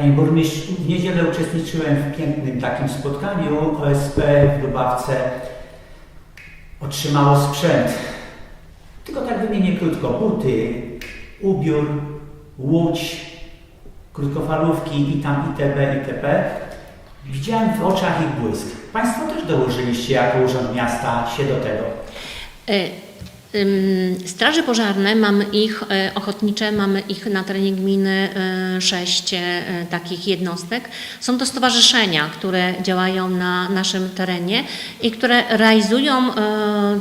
Panie Burmistrz, w niedzielę uczestniczyłem w pięknym takim spotkaniu. OSP w Lubawce otrzymało sprzęt. Tylko tak wymienię krótko. Buty, ubiór, łódź, krótkofalówki i tam itp. itp. Widziałem w oczach ich błysk. Państwo też dołożyliście jako Urząd Miasta się do tego. Ym, Straże pożarne, mamy ich e, ochotnicze, mamy ich na terenie gminy e, sześć e, takich jednostek. Są to stowarzyszenia, które działają na naszym terenie i które realizują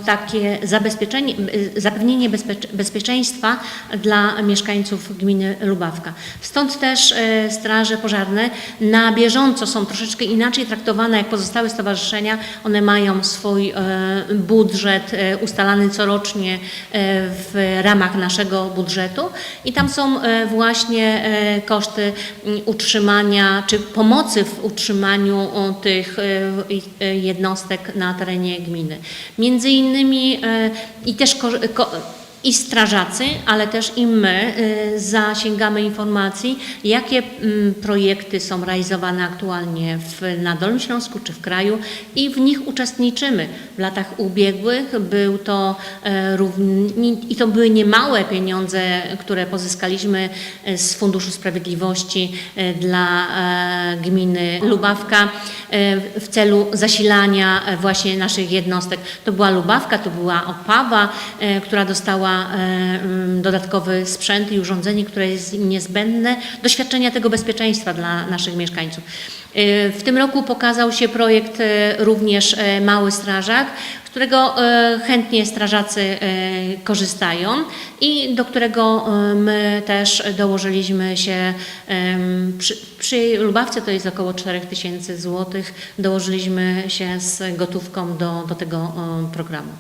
takie zabezpieczenie, e, zapewnienie bezpiecz- bezpieczeństwa dla mieszkańców gminy Lubawka. Stąd też e, straże pożarne na bieżąco są troszeczkę inaczej traktowane jak pozostałe stowarzyszenia. One mają swój e, budżet e, ustalany corocznie e, w ramach naszego budżetu i tam są właśnie koszty mm, utrzymania czy pomocy w utrzymaniu tych jednostek na terenie gminy. Między innymi e, i też i strażacy, ale też i my y, zasięgamy informacji, jakie mm, projekty są realizowane aktualnie w, na Dolnym Śląsku czy w kraju i w nich uczestniczymy. W latach ubiegłych był to e, i to były niemałe pieniądze, które pozyskaliśmy e, z Funduszu Sprawiedliwości e, dla e, gminy Lubawka e, w celu zasilania e, właśnie naszych jednostek. To była Lubawka, to była Opawa, e, która dostała e, mm, dodatkowy sprzęt i urządzenie, które jest im niezbędne do świadczenia tego bezpieczeństwa dla naszych mieszkańców. W tym roku pokazał się projekt również Mały Strażak, którego e, chętnie strażacy e, korzystają i do którego e, my też dołożyliśmy się przy, przy Lubawce to jest około 4000 zł, dołożyliśmy się z gotówką do, do tego programu.